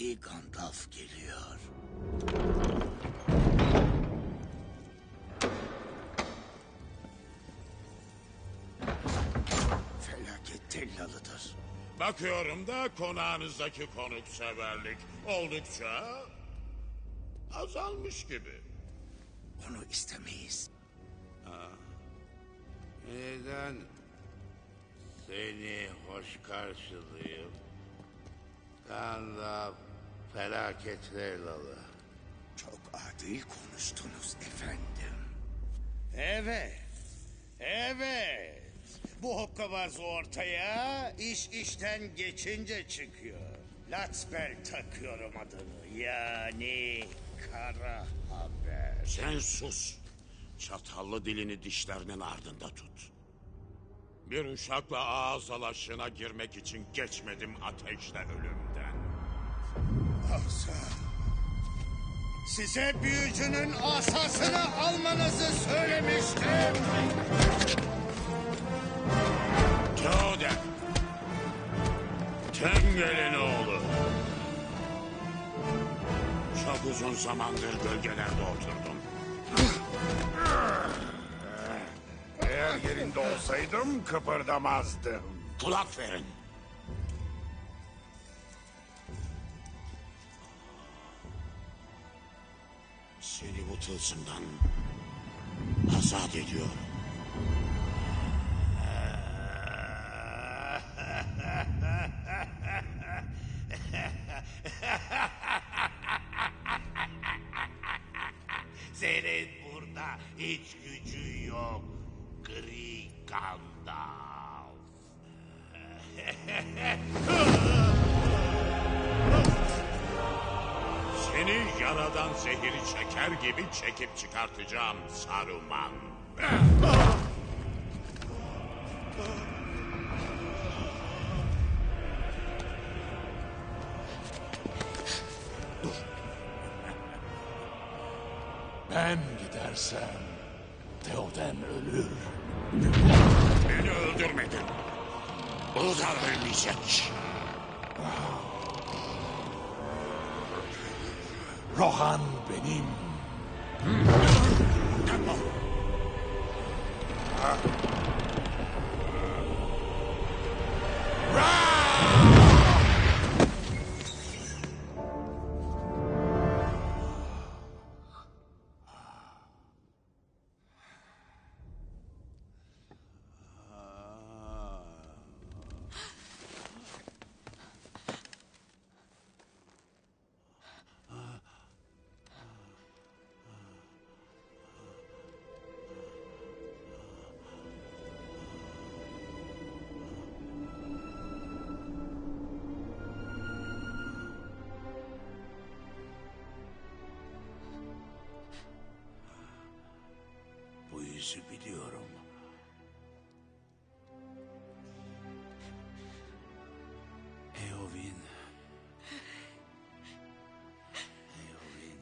iyi Gandalf geliyor. Felaket tellalıdır. Bakıyorum da konağınızdaki konukseverlik oldukça azalmış gibi. Onu istemeyiz. Neden seni hoş karşılayayım? Gandalf felaket Leylalı. Çok adil konuştunuz efendim. Evet. Evet. Bu hokkabaz ortaya iş işten geçince çıkıyor. Latsbel takıyorum adını. Yani kara haber. Sen sus. Çatallı dilini dişlerinin ardında tut. Bir uşakla ağız dalaşına girmek için geçmedim ateşle ölümden. Asa. Size büyücünün asasını almanızı söylemiştim. Teoden. Tengel'in oğlu. Çok uzun zamandır gölgelerde oturdum. Eğer yerinde olsaydım kıpırdamazdım. Kulak verin. Seni bu tılsımdan azat ediyorum. Senin burada hiç gücün yok. Gri Gandalf. Seni yaradan zehiri çeker gibi çekip çıkartacağım Saruman. Ben gidersem Theoden ölür. Beni öldürmedin. O da ölmeyecek. راهن بنیم. Yüzü biliyorum. Eowyn. Eowyn.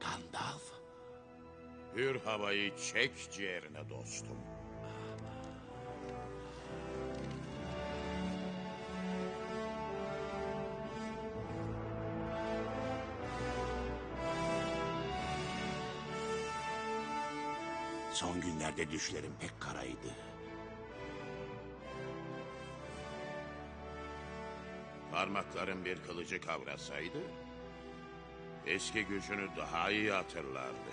Gandalf. Hür havayı çek ciğerine dostum. Son günlerde düşlerim pek karaydı. Parmakların bir kılıcı kavrasaydı... ...eski gücünü daha iyi hatırlardı.